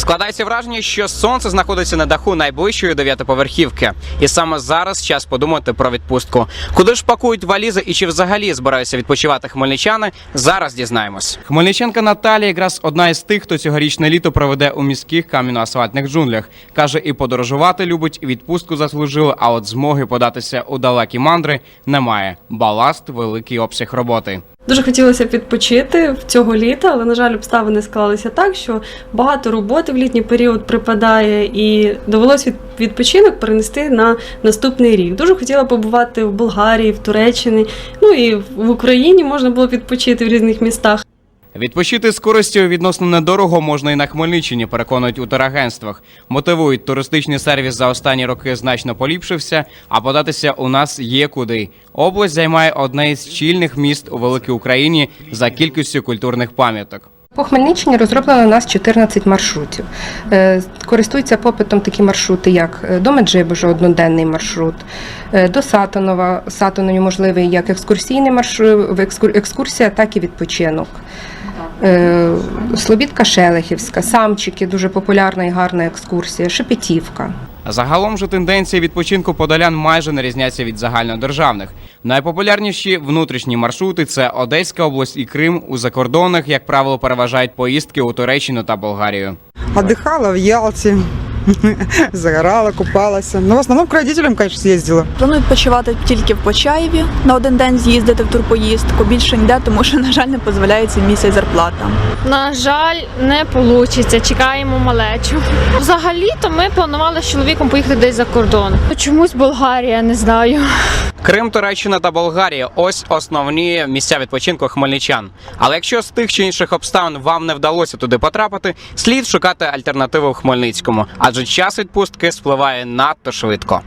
Складається враження, що сонце знаходиться на даху найближчої дев'ятиповерхівки, і саме зараз час подумати про відпустку. Куди ж пакують валізи і чи взагалі збираються відпочивати хмельничани? Зараз дізнаємось. Хмельниченка Наталія якраз одна із тих, хто цьогорічне літо проведе у міських кам'яно-асфальтних джунглях. каже, і подорожувати любить, і відпустку заслужили. А от змоги податися у далекі мандри немає. Баласт великий обсяг роботи. Дуже хотілося відпочити в цього літа, але на жаль, обставини склалися так, що багато роботи в літній період припадає, і довелось від відпочинок перенести на наступний рік. Дуже хотіла побувати в Болгарії, в Туреччині, ну і в Україні можна було відпочити в різних містах. Відпочити з користю відносно недорого можна і на Хмельниччині, переконують у турагентствах. Мотивують туристичний сервіс за останні роки значно поліпшився, а податися у нас є куди. Область займає одне із чільних міст у великій Україні за кількістю культурних пам'яток. По Хмельниччині розроблено у нас 14 маршрутів. Е, Користуються попитом такі маршрути, як е, до Меджибужа одноденний маршрут, е, до Сатанова. Сатанові можливий як екскурсійний маршрут, екскурсія, так і відпочинок. Е, Слобідка Шелехівська, Самчики, дуже популярна і гарна екскурсія, Шепетівка. Загалом же тенденції відпочинку подолян майже не різняться від загальнодержавних. Найпопулярніші внутрішні маршрути це Одеська область і Крим. У закордонах, як правило, переважають поїздки у Туреччину та Болгарію. Одихала в Ялте, загорала, купалася. Ну, в основном к родителям, конечно, з'їздила. Планую відпочивати тільки в Почаєві на один день з'їздити в турпоїздку. Більше ніде, тому що, на жаль, не дозволяє цей місяць зарплата. На жаль, не вийде. Чекаємо малечу. Взагалі-то ми планували з чоловіком поїхати десь за кордон. Чомусь Болгарія, не знаю. Крим, Туреччина та Болгарія ось основні місця відпочинку хмельничан. Але якщо з тих чи інших обставин вам не вдалося туди потрапити, слід шукати альтернативу в Хмельницькому, адже час відпустки спливає надто швидко.